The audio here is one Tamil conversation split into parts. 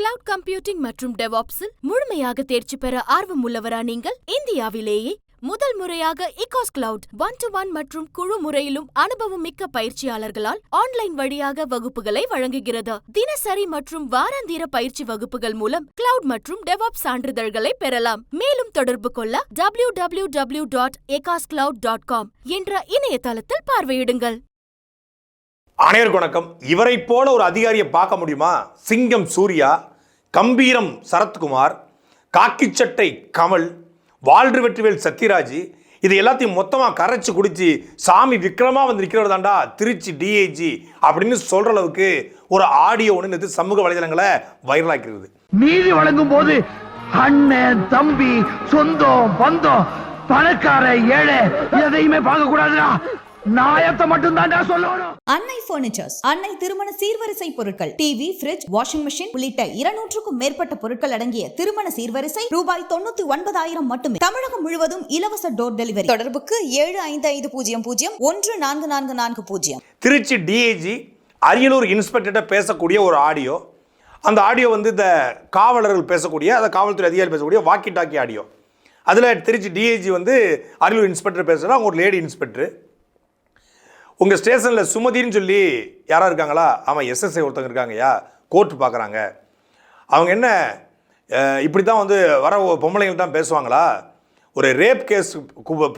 கிளவுட் கம்ப்யூட்டிங் மற்றும் டெவாப்ஸில் முழுமையாக தேர்ச்சி பெற ஆர்வமுள்ளவரா நீங்கள்? இந்தியாவிலேயே முதல் முறையாக இகாஸ் கிளவுட் ஒன் டு ஒன் மற்றும் குழு முறையிலும் அனுபவம் மிக்க பயிற்சியாளர்களால் ஆன்லைன் வழியாக வகுப்புகளை வழங்குகிறது. தினசரி மற்றும் வாராந்திர பயிற்சி வகுப்புகள் மூலம் கிளவுட் மற்றும் டெவாப் சான்றிதழ்களை பெறலாம். மேலும் தொடர்பு கொள்ள W W W dot cloud dot com என்ற இணையதளத்தில் பார்வையிடுங்கள். அனைவருக்கு வணக்கம். இவரை போல ஒரு அதிகாரியை பார்க்க முடியுமா? சிங்கம் சூர்யா கம்பீரம் சரத்குமார் காக்கி சட்டை கமல் வாழ்று வெற்றிவேல் சத்யராஜ் இது எல்லாத்தையும் மொத்தமாக கரைச்சி குடிச்சு சாமி விக்ரமாக வந்து நிற்கிறவர் தாண்டா திருச்சி டிஐஜி அப்படின்னு சொல்ற அளவுக்கு ஒரு ஆடியோ ஒன்று நேத்து சமூக வலைதளங்களை வைரலாக்கிறது. நீதி வழங்கும் போது அண்ணன் தம்பி சொந்தம் பந்தம் பணக்கார ஏழை எதையுமே பார்க்க கூடாதுடா நாயத்தை மட்டும் தான்டா சொல்லணும். அன்னை பர்னிச்சர்ஸ் அன்னை திருமண சீர்வரிசை பொருட்கள் டிவி ஃபிரிட்ஜ் வாஷிங் மெஷின் உள்ளிட்ட இருநூற்றுக்கும் மேற்பட்ட பொருட்கள் அடங்கிய திருமண சீர்வரிசை ரூபாய் தொண்ணூத்தி ஒன்பதாயிரம் மட்டுமே. தமிழகம் முழுவதும் இலவச டோர் டெலிவரி தொடர்புக்கு ஏழு ஐந்து ஐந்து பூஜ்ஜியம் பூஜ்ஜியம் ஒன்று நான்கு நான்கு நான்கு பூஜ்ஜியம். திருச்சி டிஐஜி அரியலூர் இன்ஸ்பெக்டர்கிட்ட பேசக்கூடிய ஒரு ஆடியோ அந்த ஆடியோ வந்து இந்த காவலர்கள் பேசக்கூடிய அந்த காவல்துறை அதிகாரி பேசக்கூடிய வாக்கி டாக்கி ஆடியோ அதில் திருச்சி டிஐஜி வந்து அரியலூர் இன்ஸ்பெக்டர் பேசுகிறா அவங்க ஒரு லேடி இன்ஸ்பெக்டர் உங்கள் ஸ்டேஷனில் சுமதின்னு சொல்லி யாராக இருக்காங்களா? ஆமாம் எஸ்எஸ்ஐ ஒருத்தவங்க இருக்காங்கய்யா. கோர்ட் பார்க்குறாங்க அவங்க என்ன இப்படி தான் வந்து வர பொம்பளைங்கள் பொம்பளைங்கள்ட்ட தான் பேசுவாங்களா? ஒரு ரேப் கேஸ்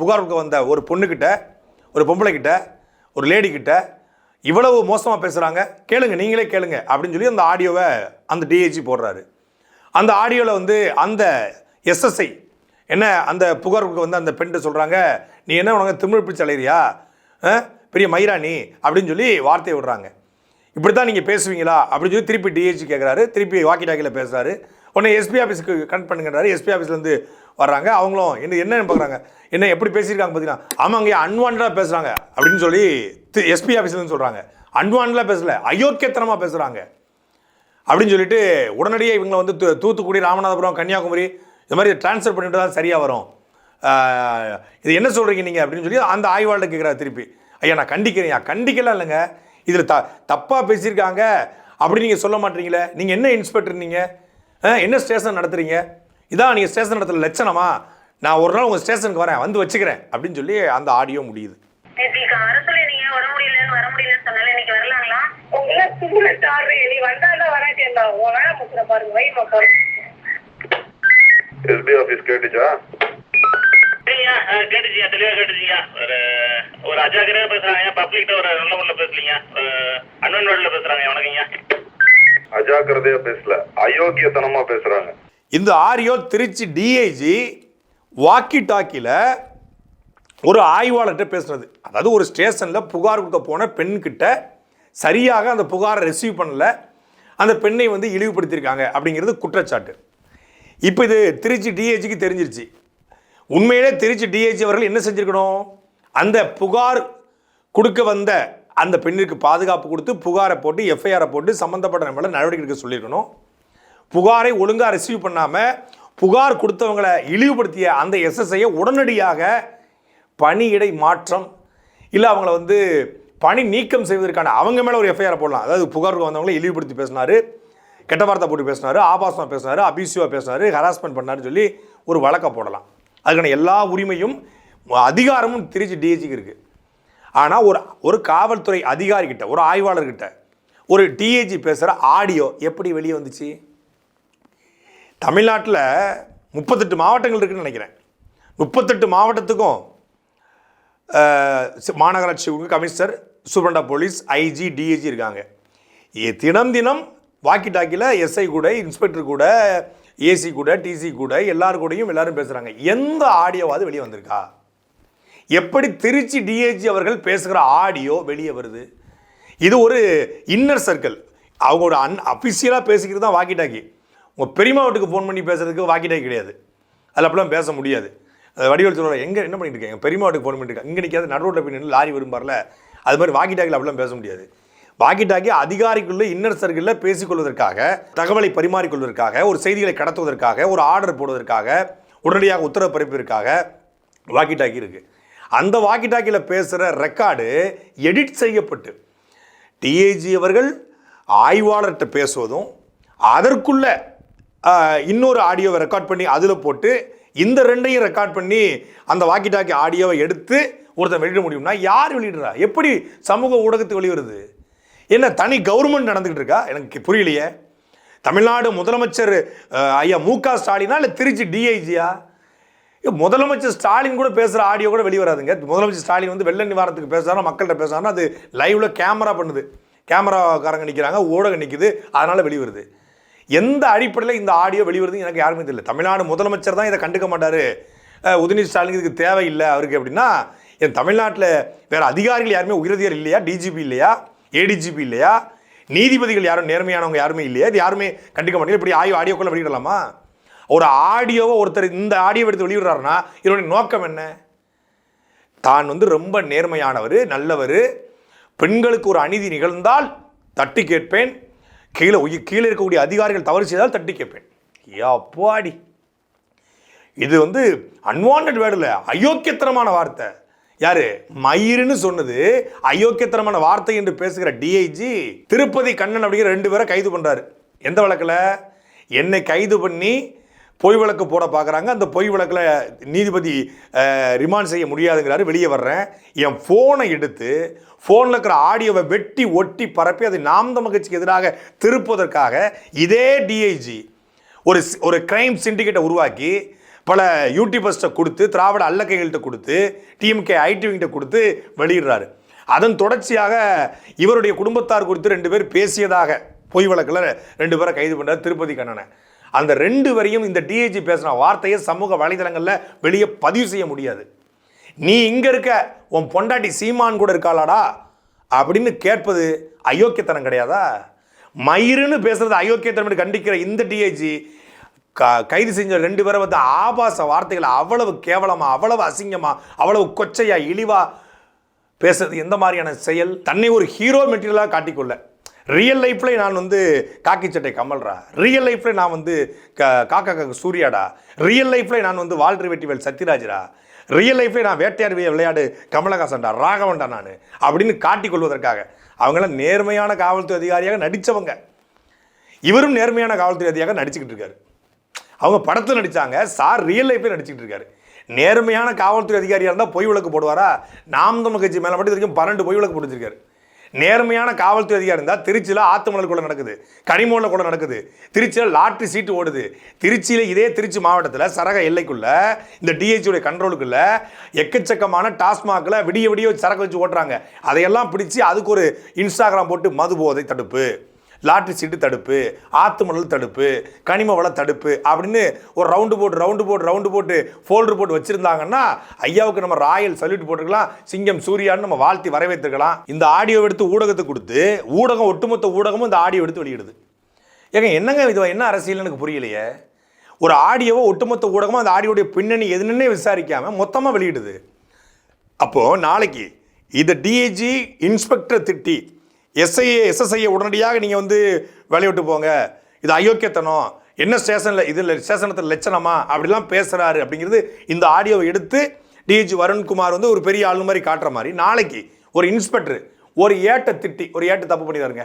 புகாருக்கு வந்த ஒரு பொண்ணுக்கிட்ட ஒரு பொம்பளைக்கிட்ட ஒரு லேடிக்கிட்ட இவ்வளவு மோசமாக பேசுகிறாங்க கேளுங்க நீங்களே கேளுங்க அப்படின்னு சொல்லி அந்த ஆடியோவை அந்த டிஐஜி போடுறாரு. அந்த ஆடியோவில் வந்து அந்த எஸ்எஸ்ஐ என்ன அந்த புகாருக்கு வந்து அந்த பெண்கிட்ட சொல்கிறாங்க நீ என்ன உனக்கு திமிழ் பிடிச்ச அலையிறியா? ஆ? பெரிய மயிராணி அப்படின்னு சொல்லி வார்த்தையை விடுறாங்க. இப்படி தான் நீங்கள் பேசுவீங்களா? அப்படின்னு சொல்லி திருப்பி டிஹெச் கேட்குறாரு திருப்பி வாக்கி டாக்கியில் பேசுகிறாரு உடனே எஸ்பி ஆஃபீஸுக்கு கனெக்ட் பண்ணுங்கிறாரு எஸ்பி ஆஃபீஸ்லேருந்து வர்றாங்க. அவங்களும் என்ன என்னன்னு பார்க்குறாங்க என்ன எப்படி பேசியிருக்காங்க பார்த்தீங்கன்னா ஆமாங்க அன்வான்டாக பேசுகிறாங்க அப்படின்னு சொல்லி எஸ்பி ஆஃபீஸ்லேருந்து சொல்கிறாங்க அன்வான்டாக பேசலை அயோக்கியத்தனமாக பேசுகிறாங்க அப்படின்னு சொல்லிட்டு உடனடியே இவங்களை வந்து தூ- தூத்துக்குடி ராமநாதபுரம் கன்னியாகுமரி இந்த மாதிரி ட்ரான்ஸ்ஃபர் பண்ணிட்டு தான் சரியாக வரும். இது என்ன சொல்கிறீங்க நீங்கள் அப்படின்னு சொல்லி அந்த ஆய்வாளர் கேட்குறாரு திருப்பி. ஐயா நான் கண்டிக்கிறேன் கண்டிக்கலாம் இல்லைங்க. இதில் த தப்பாக பேசியிருக்காங்க. அப்படி நீங்கள் சொல்ல மாட்டீங்களே. நீங்கள் என்ன இன்ஸ்பெக்டர் நீங்கள் என்ன ஸ்டேஷன் நடத்துறீங்க? இதான் நீங்கள் ஸ்டேஷன் நடத்துகிற லட்சணமா? நான் ஒரு நாள் உங்கள் ஸ்டேஷனுக்கு வரேன். வந்து வச்சுக்கிறேன். அப்படின்னு சொல்லி அந்த ஆடியோ முடியுது. எஸ்பி ஆஃபீஸ் கேட்டுச்சா? சரிங்க கேட்டுச்சிங்க தெளிவாக கேட்டுச்சிங்க ஒரு ஒரு அஜாக்கிரதையாக பேசுகிறாங்க பப்ளிக்கிட்ட ஒரு நல்ல முறையில் பேசலீங்க அன்வன் வேர்டில் பேசுகிறாங்க வணக்கங்க. அஜாக்கிரதையா பேசல அயோக்கியத்தனமா பேசுறாங்க. இந்த ஆரியோ திருச்சி டிஐஜி வாக்கி டாக்கியில் ஒரு ஆய்வாளர்கிட்ட பேசுனது அதாவது ஒரு ஸ்டேஷனில் புகார் கொடுக்க போன பெண்கிட்ட சரியாக அந்த புகாரை ரிசீவ் பண்ணல. அந்த பெண்ணை வந்து இழிவுபடுத்தியிருக்காங்க அப்படிங்கிறது குற்றச்சாட்டு. இப்போ இது திருச்சி டிஐஜிக்கு தெரிஞ்சிருச்சு. உண்மையிலே திருச்சி டிஹெச்சி அவர்கள் என்ன செஞ்சிருக்கணும்? அந்த புகார் கொடுக்க வந்த அந்த பெண்ணிற்கு பாதுகாப்பு கொடுத்து புகாரை போட்டு எஃப்ஐஆரை போட்டு சம்மந்தப்பட்ட நம்மள நடவடிக்கை எடுக்க சொல்லியிருக்கணும். புகாரை ஒழுங்காக ரிசீவ் பண்ணாமல் புகார் கொடுத்தவங்களை இழிவுபடுத்திய அந்த எஸ்எஸ்ஐயை உடனடியாக பணியிடை மாற்றம் இல்லை அவங்கள வந்து பணி நீக்கம் செய்வதற்கான அவங்க மேலே ஒரு எஃப்ஐஆர் போடலாம். அதாவது புகாருக்கு வந்தவங்களை இழிவுபடுத்தி பேசினார் கெட்ட வார்த்தை போட்டு பேசினார் ஆபாசமாக பேசினார் அபியூசிவாக பேசினார் ஹராஸ்மெண்ட் பண்ணாருன்னு சொல்லி ஒரு வழக்கை போடலாம். அதுக்கான எல்லா உரிமையும் அதிகாரமும் திருச்சி டிஹெச்சிக்கு இருக்குது ஆனால் ஒரு ஒரு காவல்துறை அதிகாரிக்கிட்ட ஒரு ஆய்வாளர்கிட்ட ஒரு டிஏஜி பேசுகிற ஆடியோ எப்படி வெளியே வந்துச்சு? தமிழ்நாட்டில் முப்பத்தெட்டு மாவட்டங்கள் இருக்குன்னு நினைக்கிறேன். முப்பத்தெட்டு மாவட்டத்துக்கும் மாநகராட்சி கமிஷனர் சூப்பரண்டா போலீஸ் ஐஜி டிஏஜி இருக்காங்க. தினம் தினம் வாக்கி டாக்கியில் எஸ்ஐ கூட இன்ஸ்பெக்டர் கூட ஏசி கூட டிசி கூட எல்லார் கூடயும் எல்லாரும் பேசுகிறாங்க எந்த ஆடியோவாவது வெளியே வந்திருக்கா? எப்படி திருச்சி டிஏஜி அவர்கள் பேசுகிற ஆடியோ வெளியே வருது? இது ஒரு இன்னர் சர்க்கிள் அவங்களோட அன் அஃபிஷியலாக பேசிக்கிறது தான் வாக்கி டாக்கி உங்கள் பெரியம்மா வீட்டுக்கு ஃபோன் பண்ணி பேசுறதுக்கு வாக்கி டாக்கி கிடையாது. அதில் அப்படிலாம் பேச முடியாது. அது சொல்கிற எங்கே என்ன பண்ணிட்டு எங்கள் பெருமா வீட்டுக்கு ஃபோன் பண்ணிட்டு இங்கே நிற்காது நடுரோட்டில் போய் நின்று லாரி வரும்பார்ல. அது மாதிரி வாக்கி டாக்கில் அப்படிலாம் பேச முடியாது. வாக்கி டாக்கி அதிகாரிக்குள்ள இன்னர் சர்க்கிளில் பேசிக்கொள்வதற்காக தகவலை பரிமாறிக்கொள்வதற்காக ஒரு செய்திகளை கடத்துவதற்காக ஒரு ஆர்டர் போடுவதற்காக உடனடியாக உத்தரவு பிறப்பிற்காக வாக்கி டாக்கி இருக்குது அந்த வாக்கி டாக்கியில் பேசுகிற ரெக்கார்டு எடிட் செய்யப்பட்டு டிஏஜி அவர்கள் ஆய்வாளர்கிட்ட பேசுவதும் அதற்குள்ள இன்னொரு ஆடியோவை ரெக்கார்ட் பண்ணி அதில் போட்டு இந்த ரெண்டையும் ரெக்கார்ட் பண்ணி அந்த வாக்கி டாக்கி ஆடியோவை எடுத்து ஒருத்தன் வெளியிட முடியும்னா யார் வெளியிடுறா? எப்படி சமூக ஊடகத்துக்கு வெளிவருது? என்ன தனி கவர்மெண்ட் நடந்துக்கிட்டு இருக்கா? எனக்கு புரியலையே. தமிழ்நாடு முதலமைச்சர் ஐயா மு க ஸ்டாலினா இல்லை திருச்சி டிஐஜியா முதலமைச்சர் ஸ்டாலின் கூட பேசுகிற ஆடியோ கூட வெளிவராதுங்க முதலமைச்சர் ஸ்டாலின் வந்து வெள்ள நிவாரணத்துக்கு பேசுகிறாரோ மக்கள்கிட்ட பேசுகிறாரோ அது லைவில் கேமரா பண்ணுது. கேமராக்காரங்க நிற்கிறாங்க ஊடகம் நிற்குது அதனால் வெளிவருது எந்த அடிப்படையில் இந்த ஆடியோ வெளிவருது எனக்கு யாருமே தெரியல. தமிழ்நாடு முதலமைச்சர் தான் இதை கண்டுக்க மாட்டார். உதயநிதி ஸ்டாலின் இதுக்கு தேவையில்லை அவருக்கு அப்படின்னா என் தமிழ்நாட்டில் வேறு அதிகாரிகள் யாருமே உயரதிகாரி இல்லையா? டிஜிபி இல்லையா? ஏடிஜிபி இல்லையா? நீதிபதிகள் யாரும் நேர்மையானவங்க யாருமே இல்லையா? இது யாருமே கண்டிக்க மாட்டேங்க இப்படி ஆயோ ஆடியோக்குள்ள வெளியிடலாமா? ஒரு ஆடியோவை ஒருத்தர் இந்த ஆடியோ எடுத்து வெளியிடுறாருன்னா இதனுடைய நோக்கம் என்ன? தான் வந்து ரொம்ப நேர்மையானவர் நல்லவர். பெண்களுக்கு ஒரு அநீதி நிகழ்ந்தால் தட்டி கேட்பேன். கீழே கீழே இருக்கக்கூடிய அதிகாரிகள் தவறு செய்தால் தட்டி கேட்பேன். அப்பாடி. இது வந்து அன்வான்ட் வேர்டில் அயோக்கியத்தனமான வார்த்தை. யாரு? மயிருன்னு சொன்னது அயோக்கியத்தனமான வார்த்தை என்று பேசுகிற டிஐஜி திருப்பதி கண்ணன் அப்படிங்கிற ரெண்டு பேரை கைது பண்ணுறாரு எந்த வழக்கில்? என்னை கைது பண்ணி பொய் வழக்கு போட பார்க்குறாங்க அந்த பொய் வழக்கில் நீதிபதி ரிமாண்ட் செய்ய முடியாதுங்கிறாரு. வெளியே வர்றேன். என் ஃபோனை எடுத்து ஃபோனில் இருக்கிற ஆடியோவை வெட்டி ஒட்டி பரப்பி அதை நாம் தமிழ்கட்சிக்கு எதிராக திருப்புவதற்காக இதே டிஐஜி ஒரு ஒரு கிரைம் சிண்டிகேட்டை உருவாக்கி பல யூடியூபர்ஸ்ட்டை கொடுத்து திராவிட அல்லக்கைகள்கிட்ட கொடுத்து டிஎம்கே ஐடிவிங்கிட்ட கொடுத்து வெளியிடுறாரு. அதன் தொடர்ச்சியாக இவருடைய குடும்பத்தார் குறித்து ரெண்டு பேர் பேசியதாக பொய் வழக்கில் ரெண்டு பேரை கைது பண்ணார் திருப்பதி கண்ணனை. அந்த ரெண்டு வரையும் இந்த டிஐஜி பேசின வார்த்தையை சமூக வலைதளங்களில் வெளியே பதிவு செய்ய முடியாது. நீ இங்கே இருக்க உன் பொண்டாட்டி சீமான் கூட இருக்காளாடா அப்படின்னு கேட்பது அயோக்கியத்தனம் கிடையாதா? மயிருன்னு பேசுறது அயோக்கியத்தனம் கண்டிக்கிற இந்த டிஐஜி க கைது செஞ்ச ரெண்டு பேரை வந்து ஆபாச வார்த்தைகளை அவ்வளவு கேவலமாக அவ்வளவு அசிங்கமாக அவ்வளவு கொச்சையாக இழிவாக பேசுறது எந்த மாதிரியான செயல்? தன்னை ஒரு ஹீரோ மெட்டீரியலாக காட்டிக்கொள்ள. ரியல் லைஃப்பில் நான் வந்து காக்கி சட்டை கமல்ரா. ரியல் லைஃப்பில் நான் வந்து க காக்கா காக்க சூர்யாடா. ரியல் லைஃப்பில் நான் வந்து வாழ்று வெட்டிவேல் சத்யராஜரா. ரியல் லைஃப்ல நான் வேட்டையாடு விளையாடு கமலஹாசன்டா ராகவன்டா நான் அப்படின்னு காட்டிக்கொள்வதற்காக. அவங்களாம் நேர்மையான காவல்துறை அதிகாரியாக நடித்தவங்க இவரும் நேர்மையான காவல்துறை அதிகாரியாக நடிச்சுக்கிட்டு இருக்காரு. அவங்க படத்தில் நடித்தாங்க சார் ரியல் லைஃபே நடிச்சுக்கிட்டு இருக்காரு. நேர்மையான காவல்துறை அதிகாரியாக இருந்தால் பொய் விளக்கு போடுவாரா? நாம் தமிழ் கட்சி மேலே மட்டும் வரைக்கும் பன்னெண்டு பொய் விளக்கு போட்டுருக்காரு நேர்மையான காவல்துறை அதிகாரி இருந்தால் திருச்சியில் ஆத்துமணல் கூட நடக்குது. கனிமூலில் கூட நடக்குது. திருச்சியில் லாட்ரி சீட்டு ஓடுது. திருச்சியில் இதே திருச்சி மாவட்டத்தில் சரக எல்லைக்குள்ள இந்த டிஹெச்சுடைய கண்ட்ரோலுக்குள்ள எக்கச்சக்கமான டாஸ்மாகில் விடிய விடிய சரக்கு வச்சு ஓட்டுறாங்க. அதையெல்லாம் பிடிச்சி அதுக்கு ஒரு இன்ஸ்டாகிராம் போட்டு மது போதை தடுப்பு. லாட்ரி சீட்டு தடுப்பு ஆத்து மணல் தடுப்பு கனிம வள தடுப்பு அப்படின்னு ஒரு ரவுண்டு போட்டு ரவுண்டு போட்டு ரவுண்டு போட்டு ஃபோல்டர் போட்டு வச்சுருந்தாங்கன்னா ஐயாவுக்கு நம்ம ராயல் சல்யூட் போட்டுருக்கலாம் சிங்கம் சூர்யான்னு நம்ம வாழ்த்தி வரவேற்றுக்கலாம் இந்த ஆடியோ எடுத்து ஊடகத்துக்கு கொடுத்து ஊடகம் ஒட்டுமொத்த ஊடகமும் இந்த ஆடியோ எடுத்து வெளியிடுது. ஏங்க என்னங்க இது? என்ன அரசியல் எனக்கு புரியலையே? ஒரு ஆடியோவை ஒட்டுமொத்த ஊடகமும் அந்த ஆடியோடைய பின்னணி எதுன்னே விசாரிக்காமல் மொத்தமாக வெளியிடுது. அப்போது நாளைக்கு இதை டிஏஜி இன்ஸ்பெக்டர் திட்டி எஸ்ஐஏ எஸ்எஸ்ஐயை உடனடியாக நீங்கள் வந்து வேலையை விட்டு போங்க. இது அயோக்கியத்தனம். என்ன ஸ்டேஷனில் இதில் ஸ்டேஷனத்தில் லட்சணமா? அப்படிலாம் பேசுகிறாரு அப்படிங்கிறது இந்த ஆடியோவை எடுத்து டிஜி வருண்குமார் வந்து ஒரு பெரிய ஆளு மாதிரி காட்டுற மாதிரி நாளைக்கு ஒரு இன்ஸ்பெக்டர் ஒரு ஏட்டை திட்டி ஒரு ஏட்டை தப்பு பண்ணிடுறாருங்க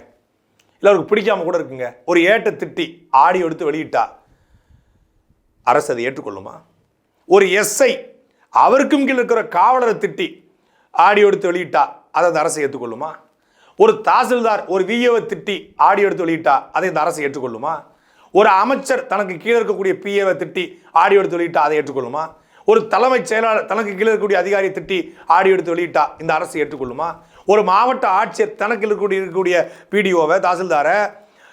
இல்லை அவருக்கு பிடிக்காம கூட இருக்குங்க. ஒரு ஏட்டை திட்டி ஆடியோ எடுத்து வெளியிட்டா. அரசு அதை ஏற்றுக்கொள்ளுமா? ஒரு எஸ்ஐ அவருக்கும் கீழே இருக்கிற காவலரை திட்டி ஆடியோ எடுத்து வெளியிட்டா அதை அந்த அரசை ஏற்றுக்கொள்ளுமா ஒரு தாசில்தார் ஒரு விஏவை திட்டி ஆடியோ எடுத்து வெளியிட்டா அதை இந்த அரசு ஏற்றுக்கொள்ளுமா? ஒரு அமைச்சர் தனக்கு கீழே இருக்கக்கூடிய பிஏவை திட்டி ஆடியோ எடுத்து வெளியிட்டா அதை ஏற்றுக்கொள்ளுமா? ஒரு தலைமைச் செயலாளர் தனக்கு கீழே இருக்கக்கூடிய அதிகாரியை திட்டி ஆடியோ எடுத்து வெளியிட்டா இந்த அரசு ஏற்றுக்கொள்ளுமா? ஒரு மாவட்ட ஆட்சியர் தனக்கு இருக்கக்கூடிய இருக்கக்கூடிய பிடிஓவை தாசில்தாரை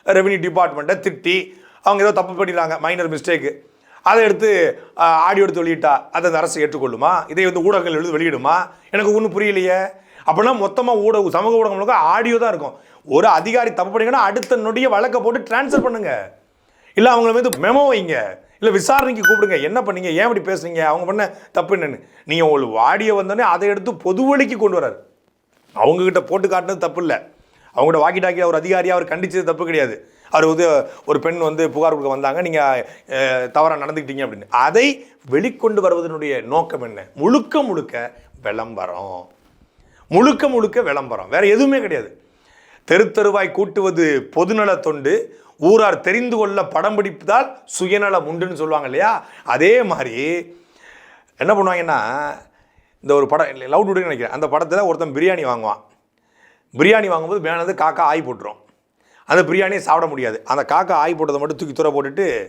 ரெவன்யூ டிபார்ட்மெண்ட்டை திட்டி அவங்க ஏதோ தப்பு பண்ணிடுறாங்க மைனர் மிஸ்டேக்கு அதை எடுத்து ஆடியோ எடுத்து வெளியிட்டா அதை அந்த அரசு ஏற்றுக்கொள்ளுமா? இதை வந்து ஊடகங்கள் எழுதி வெளியிடுமா? எனக்கு ஒன்றும் புரியலையே. அப்படின்னா மொத்தமாக ஊடக சமூக ஊடகங்களுக்கு ஆடியோ தான் இருக்கும். ஒரு அதிகாரி தப்பு பண்ணீங்கன்னா அடுத்த நொடியை வழக்கை போட்டு ட்ரான்ஸ்ஃபர் பண்ணுங்க. இல்லை அவங்கள மீது மெமோ வைங்க. இல்லை விசாரணைக்கு கூப்பிடுங்க. என்ன பண்ணீங்க? ஏன் இப்படி பேசுறீங்க? அவங்க பண்ண தப்பு என்னன்னு. நீங்கள் உங்களுக்கு ஆடியோ வந்தோடனே அதை எடுத்து பொதுவழிக்கு கொண்டு வராரு. அவங்கக்கிட்ட போட்டு காட்டினது தப்பு இல்லை. அவங்களோட வாக்கி டாக்கி அவர் அதிகாரியாக அவர் கண்டிச்சது தப்பு கிடையாது. அவர் வந்து ஒரு பெண் வந்து புகார் கொடுக்க வந்தாங்க. நீங்கள் தவறாக நடந்துக்கிட்டீங்க அப்படின்னு. அதை வெளிக்கொண்டு வருவதனுடைய நோக்கம் என்ன? முழுக்க முழுக்க விளம்பரம். முழுக்க முழுக்க விளம்பரம். வேற எதுவுமே கிடையாது. தெரு தெருவாய் கூட்டுவது பொதுநல தொண்டு. ஊரார் தெரிந்து கொள்ள படம் பிடிப்பதால் சுயநலம் உண்டுன்னு சொல்லுவாங்க இல்லையா? அதே மாதிரி என்ன பண்ணுவாங்கன்னா இந்த ஒரு படம் லவ் டுடேன்னு நினைக்கிறேன். அந்த படத்தில் ஒருத்தன் பிரியாணி வாங்குவான். பிரியாணி வாங்கும்போது மேலே காக்கா ஆய் போட்டுரும். அந்த பிரியாணியை சாப்பிட முடியாது. அந்த காக்கா ஆய் போட்டதை மட்டும் தூக்கி தூர போட்டுட்டு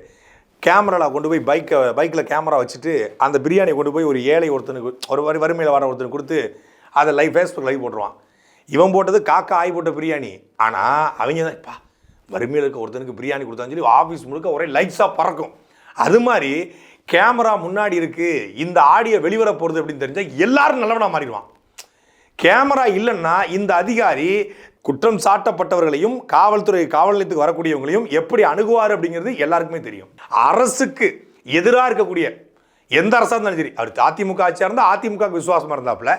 கேமராவில் கொண்டு போய் பைக்கை பைக்கில் கேமரா வச்சுட்டு அந்த பிரியாணியை கொண்டு போய் ஒரு ஏழை ஒருத்தனுக்கு ஒரு வரி வறுமையில் வர ஒருத்தனுக்கு கொடுத்து அதை லைவ் ஃபேஸ்புக் லைவ் போட்டுருவான். இவன் போட்டது காக்கா ஆய் போட்ட பிரியாணி. ஆனால் அவங்க தான் பா வறுமையில் இருக்க ஒருத்தனுக்கு பிரியாணி கொடுத்தான்னு சொல்லி ஆஃபீஸ் முழுக்க ஒரே லைட்ஸாக பறக்கும். அது மாதிரி கேமரா முன்னாடி இருக்குது இந்த ஆடியோ வெளிவர போகிறது அப்படின்னு தெரிஞ்சால் எல்லாரும் நல்லவனாக மாறிடுவான். கேமரா இல்லைன்னா இந்த அதிகாரி குற்றம் சாட்டப்பட்டவர்களையும் காவல்துறை காவல் நிலையத்துக்கு வரக்கூடியவங்களையும் எப்படி அணுகுவார் அப்படிங்கிறது எல்லாருக்குமே தெரியும். அரசுக்கு எதிராக இருக்கக்கூடிய எந்த அரசாக இருந்தாலும் சரி அவர் அதிமுக ஆட்சியாக இருந்தால் அதிமுக விசுவாசமாக இருந்தாப்புல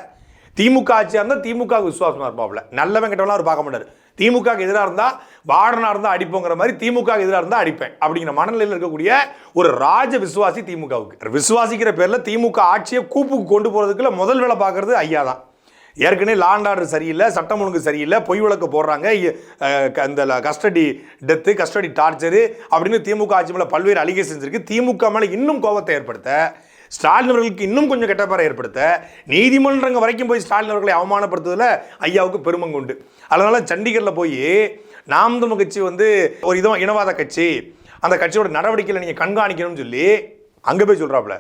திமுக ஆட்சியாக இருந்தால் திமுக விசுவாசமாக இருப்பாப்புல நல்லவன் கிட்டவெல்லாம் அவர் பார்க்க மாட்டார். திமுக எதிராக இருந்தால் வாடனாக இருந்தால் அடிப்போங்கிற மாதிரி திமுக எதிராக இருந்தால் அடிப்பேன் அப்படிங்கிற மனநிலையில் இருக்கக்கூடிய ஒரு ராஜ விசுவாசி திமுகவுக்கு. விசுவாசிக்கிற பேரில் திமுக ஆட்சியை கூப்புக்கு கொண்டு போகிறதுக்குள்ள முதல் வேலை பார்க்குறது ஐயா தான். ஏற்கனவே லாண்ட் ஆர்டர் சரியில்லை சட்டம் ஒழுங்கு சரியில்லை பொய் வழக்கு போடுறாங்க இந்த கஸ்டடி டெத்து கஸ்டடி டார்ச்சரு அப்படின்னு திமுக ஆட்சி மேலே பல்வேறு அலிகேஷன்ஸ் இருக்குது திமுக மேலே இன்னும் கோபத்தை ஏற்படுத்த ஸ்டாலின் அவர்களுக்கு இன்னும் கொஞ்சம் கெட்டப்பாறை ஏற்படுத்த நீதிமன்றங்கள் வரைக்கும் போய் ஸ்டாலின் அவர்களை அவமானப்படுத்துவதில் ஐயாவுக்கு பெருமங்குண்டு. அதனால சண்டிகரில் போய் நாம் தமிழ் கட்சி வந்து ஒரு இதம் இனவாத கட்சி அந்த கட்சியோட நடவடிக்கையில் நீங்கள் கண்காணிக்கணும்னு சொல்லி அங்கே போய் சொல்கிறாப்புல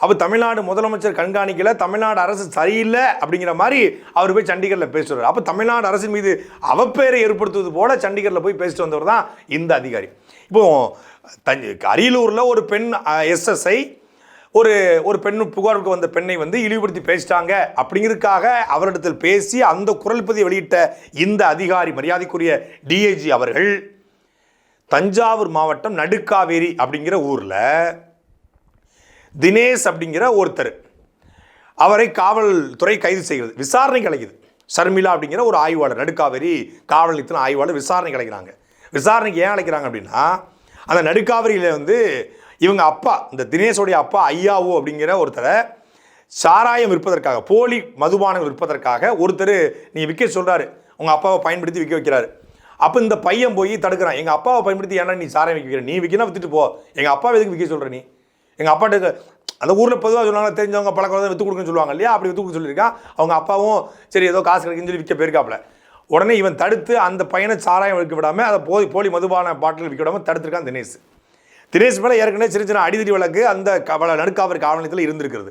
அப்போ தமிழ்நாடு முதலமைச்சர் கண்காணிக்கல தமிழ்நாடு அரசு சரியில்லை அப்படிங்கிற மாதிரி அவர் போய் சண்டிகரில் பேசுகிறார் அப்போ தமிழ்நாடு அரசின் மீது அவப்பேரை ஏற்படுத்துவது போல சண்டிகரில் போய் பேசிட்டு வந்தவர் தான் இந்த அதிகாரி. இப்போ தஞ்சை அரியலூரில் ஒரு பெண் எஸ்எஸ்ஐ ஒரு ஒரு பெண் புகாருக்கு வந்த பெண்ணை வந்து இழிவுபடுத்தி பேசிட்டாங்க. அப்படிங்கிறதுக்காக அவரிடத்தில் பேசி அந்த குரல் பதிவை வெளியிட்ட இந்த அதிகாரி மரியாதைக்குரிய டிஐஜி அவர்கள் தஞ்சாவூர் மாவட்டம் நடுக்காவேரி அப்படிங்கிற ஊரில் தினேஷ் அப்படிங்கிற ஒருத்தர் அவரை காவல்துறை கைது செய்கிறது. விசாரணை கிடைக்குது ஷர்மிளா அப்படிங்கிற ஒரு ஆய்வாளர் நடுக்காவேரி காவல் நிலையத்தின் ஆய்வாளர் விசாரணை கிடைக்கிறாங்க விசாரணைக்கு ஏன் அழைக்கிறாங்க அப்படின்னா அந்த நடுக்காவேரியில் வந்து இவங்க அப்பா இந்த தினேஷோடைய அப்பா ஐயாவோ அப்படிங்கிற ஒருத்தரை சாராயம் விற்பதற்காக போலி மதுபானம் விற்பதற்காக ஒருத்தர் நீ விற்க சொல்கிறாரு உங்கள் அப்பாவை பயன்படுத்தி விற்க வைக்கிறாரு. அப்போ இந்த பையன் போய் தடுக்கிறான். எங்கள் அப்பாவை பயன்படுத்தி ஏன்னா நீ சாராயம் விற்கிற நீ விற்கினா வித்துட்டு போ. எங்கள் அப்பாவை எதுக்கு விற்க சொல்கிற நீ? எங்கள் அப்பாட்ட அந்த ஊரில் பொதுவாக சொல்லுவாங்க தெரிஞ்சவங்க பழக்கம் விற்று கொடுக்குன்னு சொல்லுவாங்க இல்லையா? அப்படி விற்று கொடுக்க சொல்லியிருக்கான் அவங்க அப்பாவும் சரி ஏதோ காசு கிடைக்குன்னு சொல்லி விற்க போயிருக்காப்புல. உடனே இவன் தடுத்து அந்த பையனை சாராயம் விற்க விடாமல் அதை போய் போலி மதுபான பாட்டில் விற்க விடாமல் தடுத்திருக்கான் தினேஷ். தினேஷ் மேலே ஏற்கனவே சின்ன சின்ன அடிதடி வழக்கு அந்த கவலை நடுக்காவரி காவல் நிலையத்தில் இருந்திருக்கிறது.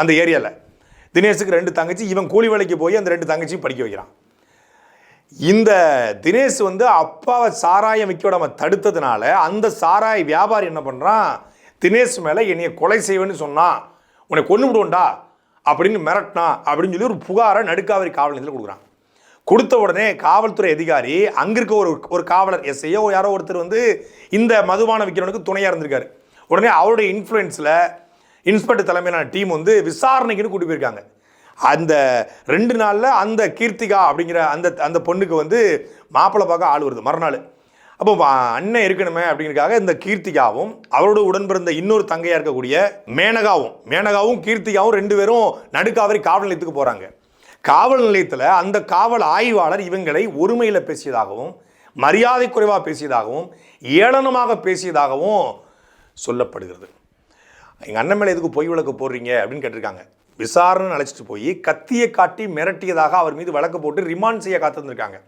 அந்த ஏரியாவில் தினேஷுக்கு ரெண்டு தங்கச்சி இவன் கூலி வேலைக்கு போய் அந்த ரெண்டு தங்கச்சியும் படிக்க வைக்கிறான். இந்த தினேஷ் வந்து அப்பாவை சாராயம் விற்க விடாம தடுத்ததுனால அந்த சாராய வியாபாரி என்ன பண்ணுறான் தினேஷ் மேலே என்னையை கொலை செய்வேன்னு சொன்னான். உன்னை கொண்டு விடுவோண்டா அப்படின்னு மிரட்டினா அப்படின்னு சொல்லி ஒரு புகாரை நடுக்காவரி காவல் நிலையத்தில் கொடுக்குறான். கொடுத்த உடனே காவல்துறை அதிகாரி அங்கே இருக்க ஒரு ஒரு காவலர் எஸ்ஐயோ யாரோ ஒருத்தர் வந்து இந்த மதுபான விற்கிறவனுக்கு துணையாக இருந்திருக்காரு. உடனே அவருடைய இன்ஃப்ளூயன்ஸில் இன்ஸ்பெக்டர் தலைமையிலான டீம் வந்து விசாரணைக்குன்னு கூட்டி போயிருக்காங்க. அந்த ரெண்டு நாளில் அந்த கீர்த்திகா அப்படிங்கிற அந்த அந்த பொண்ணுக்கு வந்து மாப்பிள்ளை பார்க்க ஆள் வருது மறுநாள். அப்போ வா- அண்ணன் இருக்கணுமே அப்படிங்கிறதுக்காக இந்த கீர்த்திகாவும் அவரோட உடன் பிறந்த இன்னொரு தங்கையாக இருக்கக்கூடிய மேனகாவும் மேனகாவும் கீர்த்திகாவும் ரெண்டு பேரும் நடுக்காவரி காவல் நிலையத்துக்கு போகிறாங்க காவல் நிலையத்தில் அந்த காவல் ஆய்வாளர் இவங்களை ஒருமையில் பேசியதாகவும் மரியாதை குறைவாக பேசியதாகவும் ஏளனமாக பேசியதாகவும் சொல்லப்படுகிறது. எங்கள் அண்ணன் மேலே எதுக்கு பொய் விளக்கு போடுறீங்க அப்படின்னு கேட்டிருக்காங்க. விசாரணை அழைச்சிட்டு போய் கத்தியை காட்டி மிரட்டியதாக அவர் மீது வழக்கு போட்டு ரிமாண்ட் செய்ய காத்திருந்திருக்காங்க.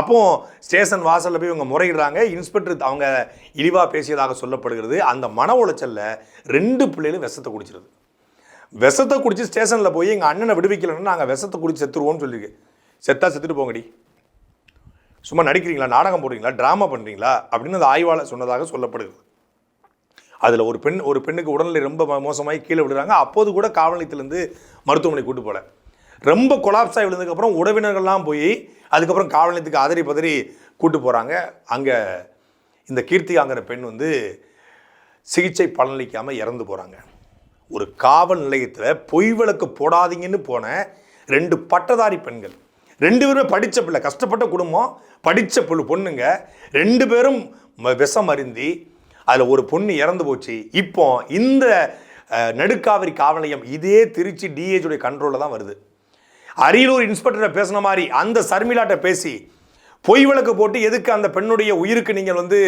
அப்போ ஸ்டேஷன் வாசலில் போய் இவங்க முறையிடுறாங்க. இன்ஸ்பெக்டர் அவங்க இழிவாக பேசியதாக சொல்லப்படுகிறது. அந்த மன உளைச்சலில் ரெண்டு பிள்ளைகளும் விஷத்தை குடிச்சிருது. விஷத்தை குடித்து ஸ்டேஷனில் போய் எங்கள் அண்ணனை விடுவிக்கலன்னு நாங்கள் விஷத்தை குடிச்சு செத்துருவோம்னு சொல்லியிருக்கு செத்தா செத்துட்டு போங்கடி. சும்மா நடிக்கிறீங்களா? நாடகம் போடுறீங்களா? ட்ராமா பண்ணுறீங்களா அப்படின்னு அந்த ஆய்வாளர் சொன்னதாக சொல்லப்படுகிறது. அதில் ஒரு பெண் ஒரு பெண்ணுக்கு உடல்நிலை ரொம்ப மோசமாகி கீழே விழுறாங்க. அப்போது கூட காவல் நிலையத்திலேருந்து மருத்துவமனை கூட்டு போகல ரொம்ப கொலாப்ஸ் ஆகி விழுந்ததுக்கப்புறம் உறவினர்கள்லாம் போய் அதுக்கப்புறம் காவல் நிலையத்துக்கு அதறி பதறி கூட்டு போகிறாங்க அங்கே இந்த கீர்த்திகாங்கிற பெண் வந்து சிகிச்சை பலனளிக்காமல் இறந்து போகிறாங்க ஒரு காவல் நிலையத்தில் பொய் விளக்கு போடாதீங்கன்னு போன ரெண்டு பட்டதாரி பெண்கள். ரெண்டு பேருமே படித்த பிள்ளை கஷ்டப்பட்ட குடும்பம் படித்த பிள்ளை பொண்ணுங்க. ரெண்டு பேரும் ம- விஷம் அருந்தி அதில் ஒரு பொண்ணு இறந்து போச்சு. இப்போ இந்த நடுக்காவிரி காவல் நிலையம் இதே திருச்சி டிஏஜுடைய கண்ட்ரோலில் தான் வருது. அரியலூர் இன்ஸ்பெக்டரை பேசின மாதிரி அந்த சர்மிலாட்ட பேசி பொய் விளக்கு போட்டு எதுக்கு அந்த பெண்ணுடைய உயிருக்கு நீங்கள் வந்து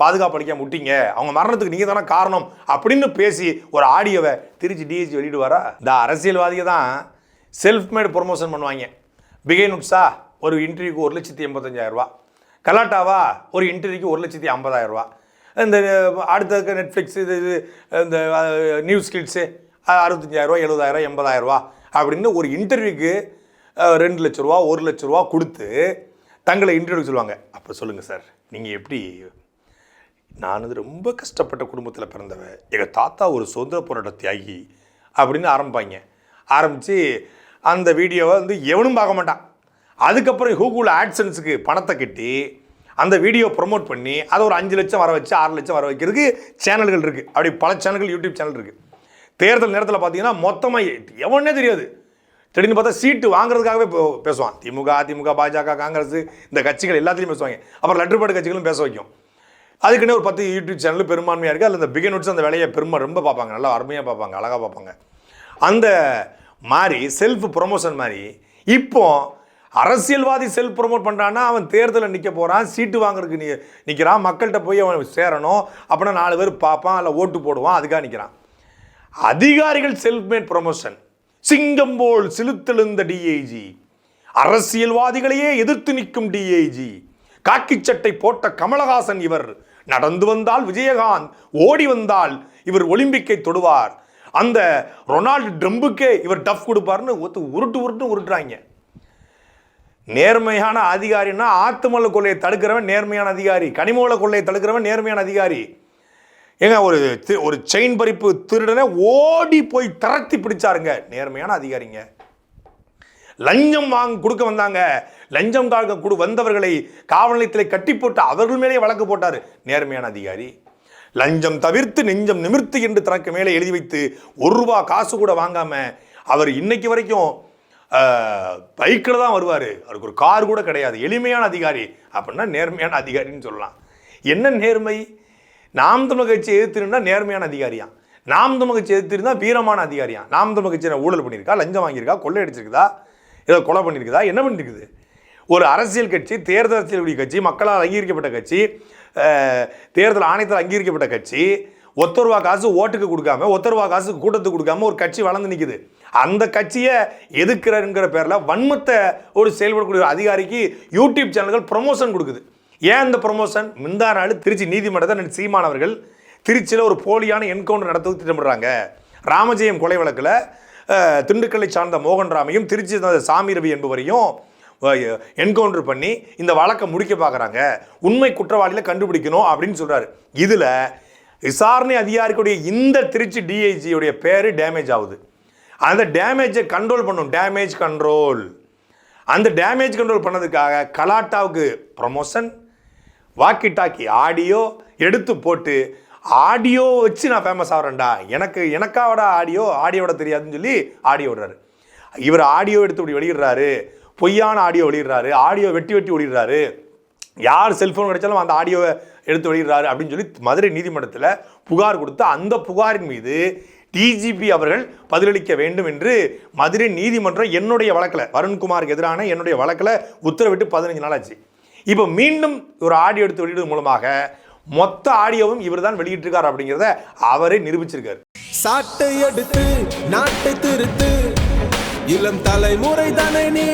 பாதுகாப்பு அளிக்க முட்டீங்க அவங்க மரணத்துக்கு நீங்கள் தானே காரணம்? அப்படின்னு பேசி ஒரு ஆடியோவை திருச்சி டிஎஸ்சி வெளியிடுவாரா? இந்த அரசியல்வாதியை தான் செல்ஃப் மேட் ப்ரொமோஷன் பண்ணுவாங்க. பிகை நுட்ஸா ஒரு இன்டர்வியூக்கு ஒரு லட்சத்தி எண்பத்தஞ்சாயிரரூபா கலாட்டாவா ஒரு இன்டர்வியூக்கு ஒரு லட்சத்தி ஐம்பதாயிரரூபா இந்த அடுத்த நெட்ஃப்ளிக்ஸ் இது இது இந்த நியூஸ் கிட்ஸு அறுபத்தஞ்சாயிரரூவா எழுபதாயிரம் எண்பதாயிரரூவா அப்படின்னு ஒரு இன்டர்வியூக்கு ரெண்டு லட்ச ரூபா ஒரு லட்ச ரூபா கொடுத்து தங்களை இன்டர்வியூ சொல்லுவாங்க. அப்போ சொல்லுங்கள் சார் நீங்கள் எப்படி? நான் வந்து ரொம்ப கஷ்டப்பட்ட குடும்பத்தில் பிறந்தவன் எங்கள் தாத்தா ஒரு சுதந்திர போராட்ட தியாகி அப்படின்னு ஆரம்பிப்பாங்க. ஆரம்பித்து அந்த வீடியோவை வந்து எவனும் பார்க்க மாட்டான். அதுக்கப்புறம் கூகுள் ஆட்சன்ஸுக்கு பணத்தை கட்டி அந்த வீடியோ ப்ரொமோட் பண்ணி அதை ஒரு அஞ்சு லட்சம் வர வச்சு ஆறு லட்சம் வர வைக்கிறதுக்கு சேனல்கள் இருக்குது அப்படி பல சேனல்கள் யூடியூப் சேனல் இருக்குது தேர்தல் நேரத்தில் பார்த்தீங்கன்னா மொத்தமாக எவனே தெரியாது. திடீர்னு பார்த்தா சீட்டு வாங்குறதுக்காகவே பேசுவான். திமுக அதிமுக பாஜக காங்கிரஸ் இந்த கட்சிகள் எல்லாத்துலேயும் பேசுவாங்க. அப்புறம் லட்டுப்பாடு கட்சிகளும் பேச வைக்கும். அதுக்குன்னே ஒரு பத்து யூடியூப் சேனல் பெரும்பான்மையாக இருக்குது அதில் இந்த பிகே நோட்ஸ் அந்த வேலையை பெருமை ரொம்ப பார்ப்பாங்க. நல்லா அருமையாக பார்ப்பாங்க. அழகாக பார்ப்பாங்க. அந்த மாதிரி செல்ஃப் ப்ரொமோஷன் மாதிரி இப்போ அரசியல்வாதி செல்ஃப் ப்ரொமோட் பண்ணுறான்னா அவன் தேர்தலில் நிற்க போகிறான் சீட்டு வாங்குறதுக்கு நி நிற்கிறான் மக்கள்கிட்ட போய் அவன் சேரணும். அப்படின்னா நாலு பேர் பார்ப்பான். இல்லை ஓட்டு போடுவான். அதுக்காக நிற்கிறான் அதிகாரிகள் செல்ஃப் மேட் ப்ரொமோஷன் சிங்கம் போல் சிலுத்தெழுந்த டிஐஜி அரசியல்வாதிகளையே எதிர்த்து நிற்கும் டிஐஜி காக்கி சட்டை போட்ட கமலஹாசன் இவர். நடந்து வந்தால் விஜயகாந்த் ஓடி வந்தால் இவர் ஒலிம்பிக்கை தொடுவார். அந்த ரொனால்டு ட்ரம்புக்கே இவர் டஃப் கொடுப்பார்னு ஒத்து உருட்டு உருட்டு உருட்டுறாங்க. நேர்மையான அதிகாரின்னா ஆத்துமல்ல கொள்ளையை தடுக்கிறவன் நேர்மையான அதிகாரி கனிமூல கொள்ளையை தடுக்கிறவன் நேர்மையான அதிகாரி. ஏங்க ஒரு ஒரு செயின் பறிப்பு திருடனை ஓடி போய் திரட்டி பிடிச்சாருங்க. நேர்மையான அதிகாரிங்க. லஞ்சம் வாங்க கொடுக்க வந்தாங்க. லஞ்சம் காக்க கொடு வந்தவர்களை காவல் நிலையத்தில் கட்டி போட்டு அவர்கள் மேலே வழக்கு போட்டார். நேர்மையான அதிகாரி. லஞ்சம் தவிர்த்து நெஞ்சம் நிமிர்த்து என்று தனக்கு மேலே எழுதி வைத்து ஒரு ரூபா காசு கூட வாங்காம அவர் இன்னைக்கு வரைக்கும் பைக்கில் தான் வருவார். அவருக்கு ஒரு கார் கூட கிடையாது. எளிமையான அதிகாரி. அப்படின்னா நேர்மையான அதிகாரின்னு சொல்லலாம். என்ன நேர்மை? நாம் தமிழ் கட்சி எதிர்த்துருந்தா நேர்மையான அதிகாரியா? நாம் தமிழ் கட்சி எதிர்த்திருந்தா வீரமான அதிகாரியா? நாம் தமிழ் ஊழல் பண்ணியிருக்கா? லஞ்சம் வாங்கியிருக்கா? கொள்ளை அடிச்சிருக்குதா ஏதோ கொலை பண்ணியிருக்குதா? என்ன பண்ணிருக்குது ஒரு அரசியல் கட்சி தேர்தல் அரசியல் கட்சி மக்களால் அங்கீகரிக்கப்பட்ட கட்சி தேர்தல் ஆணையத்தில் அங்கீகரிக்கப்பட்ட கட்சி ஒத்தருவா காசு ஓட்டுக்கு கொடுக்காம ஒத்தருவா காசு கூட்டத்துக்கு கொடுக்காம ஒரு கட்சி வளர்ந்து நிற்குது அந்த கட்சியை எதிர்க்கிறங்கிற பேரில் வன்மத்தை ஒரு செயல்படக்கூடிய ஒரு அதிகாரிக்கு யூடியூப் சேனல்கள் ப்ரொமோஷன் கொடுக்குது. ஏன் இந்த ப்ரொமோஷன் முந்தா நாள் திருச்சி நீதிமன்றத்தை நடிகர் சீமான் அவர்கள் திருச்சியில் ஒரு போலியான என்கவுண்டர் நடத்த திட்டமிடுறாங்க. ராமஜெயம் கொலை வழக்கில் திண்டுக்கல்லை சார்ந்த மோகன்ராமையும் திருச்சி சார்ந்த சாமி ரவி என்பவரையும் என்கவுண்டர் பண்ணி இந்த வழக்கை முடிக்க பார்க்குறாங்க உண்மை குற்றவாளியில் கண்டுபிடிக்கணும் அப்படின்னு சொல்கிறாரு இதில் விசாரணை அதிகாரிக்குடைய இந்த திருச்சி டிஐஜியுடைய பேர் டேமேஜ் ஆகுது. அந்த டேமேஜை கண்ட்ரோல் பண்ணும். டேமேஜ் கண்ட்ரோல் அந்த டேமேஜ் கண்ட்ரோல் பண்ணதுக்காக கலாட்டாவுக்கு ப்ரமோஷன் வாக்கி டாக்கி ஆடியோ எடுத்து போட்டு ஆடியோ வச்சு நான் ஃபேமஸ் ஆகிறேன்டா. எனக்கு எனக்காவோட ஆடியோ ஆடியோட தெரியாதுன்னு சொல்லி ஆடியோ விடுறாரு. இவர் ஆடியோ எடுத்து இப்படி வெளியிடுறாரு. பொய்யான ஆடியோ வெளியிடுறாரு. ஆடியோ வெட்டி வெட்டி ஓடிடுறாரு யார் செல்ஃபோன் கிடைச்சாலும் அந்த ஆடியோவை எடுத்து வெளியிடுறாரு அப்படின்னு சொல்லி மதுரை நீதிமன்றத்தில் புகார் கொடுத்து அந்த புகாரின் மீது டிஜிபி அவர்கள் பதிலளிக்க வேண்டும் என்று மதுரை நீதிமன்றம் என்னுடைய வழக்கில் வருண்குமாருக்கு எதிரான என்னுடைய வழக்கில் உத்தரவிட்டு பதினஞ்சு நாள் ஆச்சு. இப்போ மீண்டும் ஒரு ஆடியோ எடுத்து வெளியிடுவது மூலமாக மொத்த ஆடியோவும் இவர் தான் வெளியிட்டிருக்கார் அப்படிங்கிறத அவரே நிரூபிச்சிருக்காரு. சாட்டை எடுத்து நாட்டை திருத்து. இளம் தலைமுறை தானே நீ